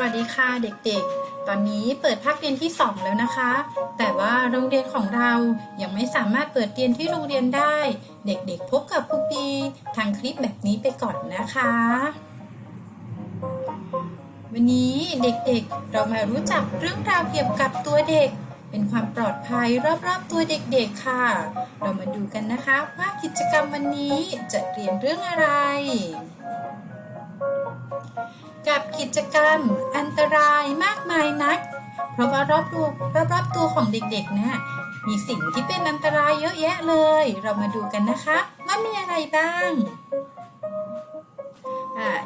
วัสดีค่ะเด็กๆ ตอนนี้เปิดภาคเรียนที่ 2 แล้วนะคะ แต่ว่าโรงเรียนของเรายังไม่สามารถเปิดเรียนที่โรงเรียนได้ เด็กๆ พบกับครูปีทางคลิปแบบนี้ไปก่อนนะคะ วันนี้เด็กๆ เรามารู้จักเรื่องราวเกี่ยวกับตัวเด็ก เป็นความปลอดภัยรอบๆตัวเด็กๆค่ะ เรามาดูกันนะคะว่ากิจกรรมวันนี้จะเรียนเรื่องอะไร กับกิจกรรมอันตรายมากมายนัก เพราะว่ารอบตัวรอบๆตัวของเด็กๆนี่ยมีสิ่งที่เป็นอันตรายเยอะแยะเลย เรามาดูกันนะคะ ว่ามีอะไรบ้าง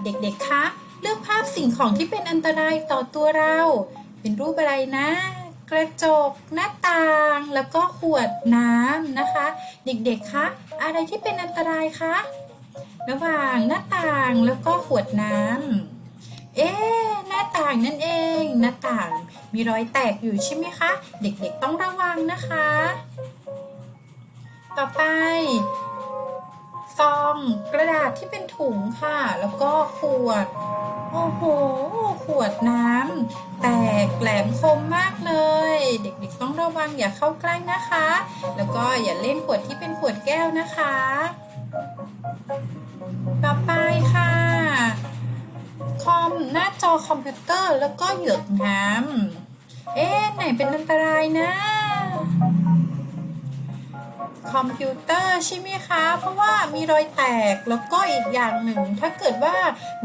เด็กๆ คะ เลือกภาพสิ่งของที่เป็นอันตรายต่อตัวเรา เป็นรูปอะไรนะ กระจก หน้าต่าง แล้วก็ขวดน้ำนะคะ เด็กๆ คะ อะไรที่เป็นอันตรายคะ ระหว่างหน้าต่างแล้วก็ขวดน้ำ เอ๊หน้าต่างนั่นเอง หน้าต่างมีรอยแตกอยู่ใช่ไหมคะ เด็กๆต้องระวังนะคะ ต่อไปซองกระดาษที่เป็นถุงค่ะ แล้วก็ขวด โอ้โห ขวดน้ำแตกแหลมคมมากเลย เด็กๆต้องระวังอย่าเข้าใกล้นะคะ แล้วก็อย่าเล่นขวดที่เป็นขวดแก้วนะคะ คอม หน้าจอคอมพิวเตอร์แล้วก็หยดน้ำเอ๊ะไหนเป็นอันตรายนะ คอมพิวเตอร์ใช่ไหมคะ เพราะว่ามีรอยแตกแล้วก็อีกอย่างหนึ่ง ถ้าเกิดว่า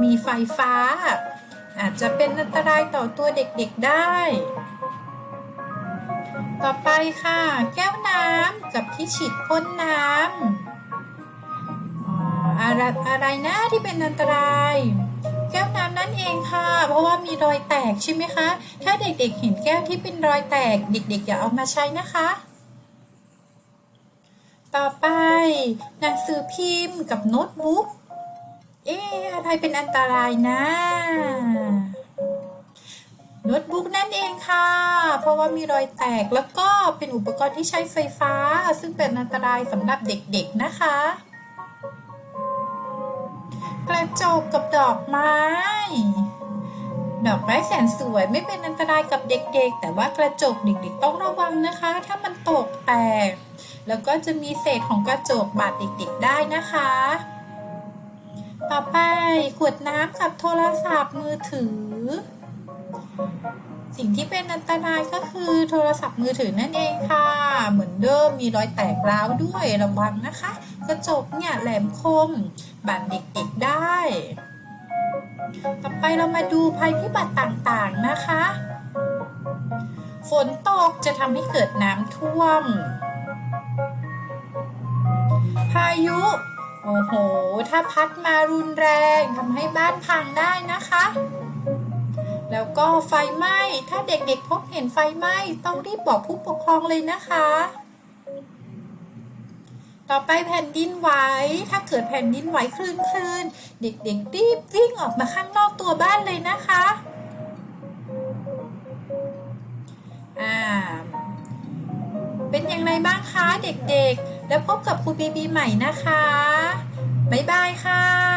มีไฟฟ้า อาจจะเป็นอันตรายต่อตัวเด็กๆได้ ต่อไปค่ะ แก้วน้ำกับที่ฉีดพ่นน้ำอ่าอะไรอะไรนะที่เป็นอันตราย แก้วน้ำนั่นเองค่ะ เพราะว่ามีรอยแตกใช่ไหมคะ ถ้าเด็กๆเห็นแก้วที่เป็นรอยแตก เด็กๆอย่าเอามาใช้นะคะ ต่อไปหนังสือพิมพ์กับโน้ตบุ๊ก เอ๊ะอะไรเป็นอันตรายนะโน้ตบุ๊กนั่นเองค่ะ เพราะว่ามีรอยแตกแล้วก็เป็นอุปกรณ์ที่ใช้ไฟฟ้า ซึ่งเป็นอันตรายสำหรับเด็กๆนะคะ กระจกกับดอกไม้ ดอกไม้แสนสวยไม่เป็นอันตรายกับเด็กๆ แต่ว่ากระจกเด็กๆ ต้องระวังนะคะ ถ้ามันตกแตก แล้วก็จะมีเศษของกระจกบาดเด็กๆ ได้นะคะ ต่อไปขวดน้ำกับโทรศัพท์มือถือ สิ่งที่เป็นอันตรายก็คือโทรศัพท์มือถือนั่นเองค่ะ เหมือนเดิมมีรอยแตกร้าวด้วยระวังนะคะ กระจกเนี่ยแหลมคม บาดเด็กๆได้ ต่อไปเรามาดูภัยพิบัติต่างๆนะคะ ฝนตกจะทำให้เกิดน้ำท่วม พายุ โอ้โห ถ้าพัดมารุนแรงทำให้บ้านพังได้นะคะแล้วก็ไฟไหม้ ถ้าเด็กๆพบเห็นไฟไหม้ ต้องรีบบอกผู้ปกครองเลยนะคะ ต่อไปแผ่นดินไหว ถ้าเกิดแผ่นดินไหวคลื่นคลื่นเด็กๆรีบวิ่งออกมาข้างนอกตัวบ้านเลยนะคะ อ่า เป็นอย่างไรบ้างคะเด็กๆ แล้วพบกับครูบีบีใหม่นะคะ บ๊ายบายค่ะ